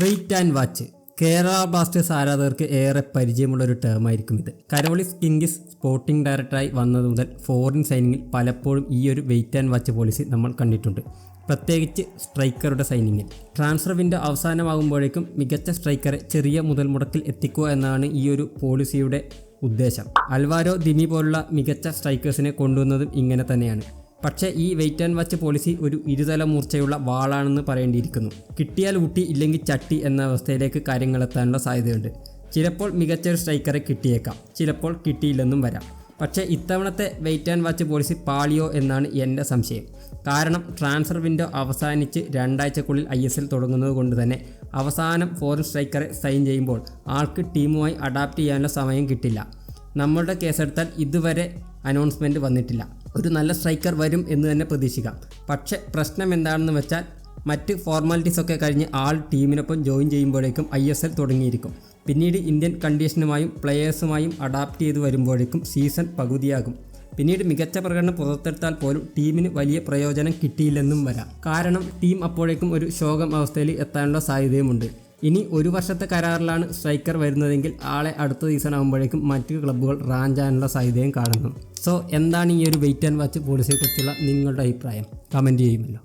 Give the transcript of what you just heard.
Wait and watch Kerala Blasters ആരാധകർക്ക് ഏറെ പരിചയമുള്ള ഒരു ടേം ആയിരിക്കും ഇത്. കരോളിസ് കിങ്കിസ് സ്പോർട്ടിംഗ് ഡയറക്ടറായി വന്നത് മുതൽ ഫോറിൻ സൈനിങ്ങിൽ പലപ്പോഴും ഈ ഒരു വെയിറ്റ് ആൻഡ് വാച്ച് പോളിസി നമ്മൾ കണ്ടിട്ടുണ്ട്. പ്രത്യേകിച്ച് സ്ട്രൈക്കറുടെ സൈനിങ്ങിൽ ട്രാൻസ്ഫർ വിൻഡോ അവസാനമാകുമ്പോഴേക്കും മികച്ച സ്ട്രൈക്കറെ ചെറിയ മുതൽ മുടക്കിൽ എത്തിക്കുക എന്നാണ് ഈ ഒരു പോളിസിയുടെ ഉദ്ദേശം. അൽവാരോ ദിമി പോലുള്ള മികച്ച സ്ട്രൈക്കേഴ്സിനെ കൊണ്ടുവന്നതും ഇങ്ങനെ തന്നെയാണ്. പക്ഷേ ഈ വെയിറ്റ് ആൻഡ് വാച്ച് പോളിസി ഒരു ഇരുതല മൂർച്ചയുള്ള വാളാണെന്ന് പറയേണ്ടിയിരിക്കുന്നു. കിട്ടിയാൽ ഊട്ടി ഇല്ലെങ്കിൽ ചട്ടി എന്ന അവസ്ഥയിലേക്ക് കാര്യങ്ങളെത്താനുള്ള സാധ്യതയുണ്ട്. ചിലപ്പോൾ മികച്ച ഒരു സ്ട്രൈക്കറെ കിട്ടിയേക്കാം. ചിലപ്പോൾ കിട്ടിയില്ലെന്നും വരാം. പക്ഷേ ഇത്തവണത്തെ വെയിറ്റ് ആൻഡ് വാച്ച് പോളിസി പാളിയോ എന്നാണ് എന്റെ സംശയം. കാരണം ട്രാൻസ്ഫർ വിൻഡോ അവസാനിച്ച് രണ്ടാഴ്ചക്കുള്ളിൽ ഐ എസ് എൽ തുടങ്ങുന്നത് കൊണ്ട് തന്നെ അവസാനം ഫോറിൻ സ്ട്രൈക്കറെ സൈൻ ചെയ്യുമ്പോൾ ആൾക്ക് ടീമുമായി അഡാപ്റ്റ് ചെയ്യാനുള്ള സമയം കിട്ടില്ല. നമ്മളുടെ കേസെടുത്താൽ ഇതുവരെ അനൗൺസ്മെന്റ് വന്നിട്ടില്ല. ഒരു നല്ല സ്ട്രൈക്കർ വരും എന്ന് തന്നെ പ്രതീക്ഷിക്കാം. പക്ഷേ പ്രശ്നം എന്താണെന്ന് വെച്ചാൽ മറ്റ് ഫോർമാലിറ്റീസ് ഒക്കെ കഴിഞ്ഞ് ആൾ ടീമിനൊപ്പം ജോയിൻ ചെയ്യുമ്പോഴേക്കും ഐ എസ് എൽ തുടങ്ങിയിരിക്കും. പിന്നീട് ഇന്ത്യൻ കണ്ടീഷനുമായും പ്ലെയേഴ്സുമായും അഡാപ്റ്റ് ചെയ്ത് വരുമ്പോഴേക്കും സീസൺ പകുതിയാകും. പിന്നീട് മികച്ച പ്രകടനം പുറത്തെടുത്താൽ പോലും ടീമിന് വലിയ പ്രയോജനം കിട്ടിയില്ലെന്നും വരാം. കാരണം ടീം അപ്പോഴേക്കും ഒരു ശോകം അവസ്ഥയിൽ എത്താനുള്ള സാധ്യതയുമുണ്ട്. ഇനി ഒരു വർഷത്തെ കരാറിലാണ് സ്ട്രൈക്കർ വരുന്നതെങ്കിൽ ആളെ അടുത്ത സീസൺ ആകുമ്പോഴേക്കും മറ്റു ക്ലബ്ബുകൾ റാഞ്ചാനുള്ള സാധ്യതയും കാണുന്നു. സോ എന്താണ് ഈ ഒരു വെയിറ്റ് ആൻഡ് വാച്ച് പോളിസിയെക്കുറിച്ചുള്ള നിങ്ങളുടെ അഭിപ്രായം? കമന്റ് ചെയ്യുമല്ലോ.